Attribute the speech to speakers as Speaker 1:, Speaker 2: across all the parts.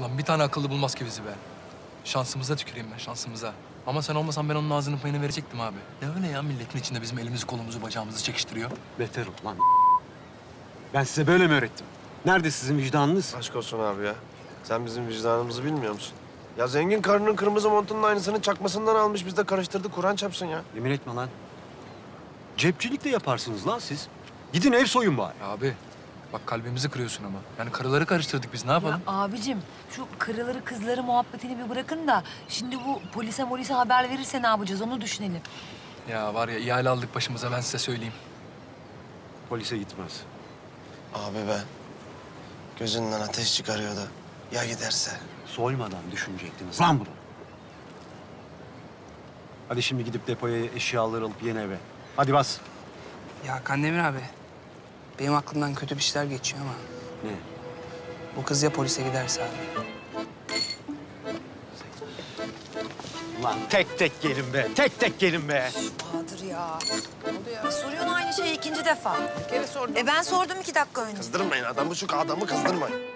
Speaker 1: Ulan bir tane akıllı bulmaz ki bizi be. Şansımıza tüküreyim ben şansımıza. Ama sen olmasan ben onun ağzının payını verecektim abi. Ne öyle ya milletin içinde bizim elimizi kolumuzu bacağımızı çekiştiriyor.
Speaker 2: Beter ol lan. Ben size böyle mi öğrettim? Nerede sizin vicdanınız?
Speaker 3: Aşk olsun abi ya. Sen bizim vicdanımızı bilmiyor musun? Ya zengin karının kırmızı montunun aynısını çakmasından almış biz de karıştırdık Kur'an çapsın ya.
Speaker 2: Yemin etme lan. Cepçilik de yaparsınız lan siz. Gidin ev soyun bari.
Speaker 1: Abi bak kalbimizi kırıyorsun ama. Yani karıları karıştırdık biz ne yapalım?
Speaker 4: Ya abicim şu kırıları kızları muhabbetini bir bırakın da şimdi bu polise molise haber verirse ne yapacağız onu düşünelim.
Speaker 1: Ya var ya ihale aldık başımıza ben size söyleyeyim.
Speaker 2: Polise gitmez.
Speaker 3: Abi be. Gözünden ateş çıkarıyordu. Ya giderse?
Speaker 2: Soymadan düşünecektiniz lan bunu. Hadi şimdi gidip depoya eşyaları alıp yeni eve. Hadi bas.
Speaker 5: Ya Kandemir abi, benim aklımdan kötü bir şeyler geçiyor ama
Speaker 2: Ne?
Speaker 5: bu kız ya polise giderse abi.
Speaker 2: Lan tek tek gelin be. Tek tek gelin be.
Speaker 4: Bahadır ya. E, soruyorsun aynı şeyi ikinci defa. Bir kere sordum. E ben sordum iki dakika önce.
Speaker 3: Kızdırmayın adamı şu adamı kızdırmayın.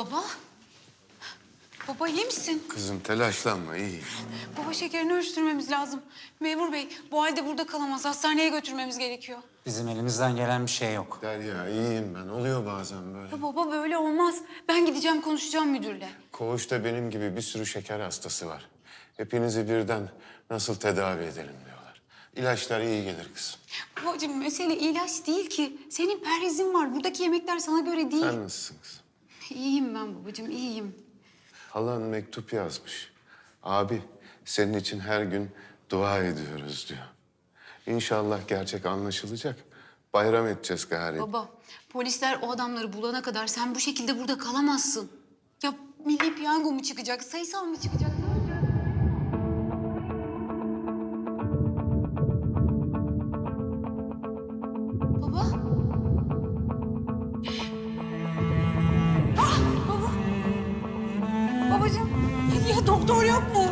Speaker 6: Baba? Baba iyi misin?
Speaker 7: Kızım telaşlanma iyi.
Speaker 6: Baba şekerini ölçtürmemiz lazım. Memur bey bu halde burada kalamaz. Hastaneye götürmemiz gerekiyor.
Speaker 8: Bizim elimizden gelen bir şey yok.
Speaker 7: Derya iyiyim ben. Oluyor bazen böyle.
Speaker 6: Ya baba böyle olmaz. Ben gideceğim konuşacağım müdürle.
Speaker 7: Koğuşta benim gibi bir sürü şeker hastası var. Hepinizi birden nasıl tedavi edelim diyorlar. İlaçlar iyi gelir kızım.
Speaker 6: Babacığım mesele ilaç değil ki. Senin perhizin var. Buradaki yemekler sana göre değil.
Speaker 7: Sen nasılsın kızım?
Speaker 6: İyiyim ben babacığım iyiyim.
Speaker 7: Halan mektup yazmış. Abi senin için her gün dua ediyoruz diyor. İnşallah gerçek anlaşılacak. Bayram edeceğiz gari.
Speaker 6: Baba polisler o adamları bulana kadar sen bu şekilde burada kalamazsın. Ya milli piyango mu çıkacak, sayısal mı çıkacak? Doktor yok mu?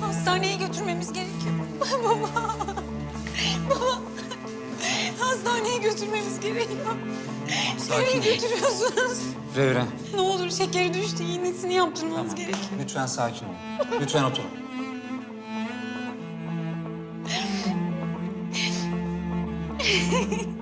Speaker 6: Hastaneye götürmemiz gerekiyor. Baba. Baba. Hastaneye götürmemiz gerekiyor. Nereye götürüyorsunuz?
Speaker 8: Revire,
Speaker 6: Ne olur şekeri düştü, iğnesini yaptırmamız
Speaker 8: tamam.
Speaker 6: gerekiyor.
Speaker 8: Lütfen sakin olun. Lütfen oturun.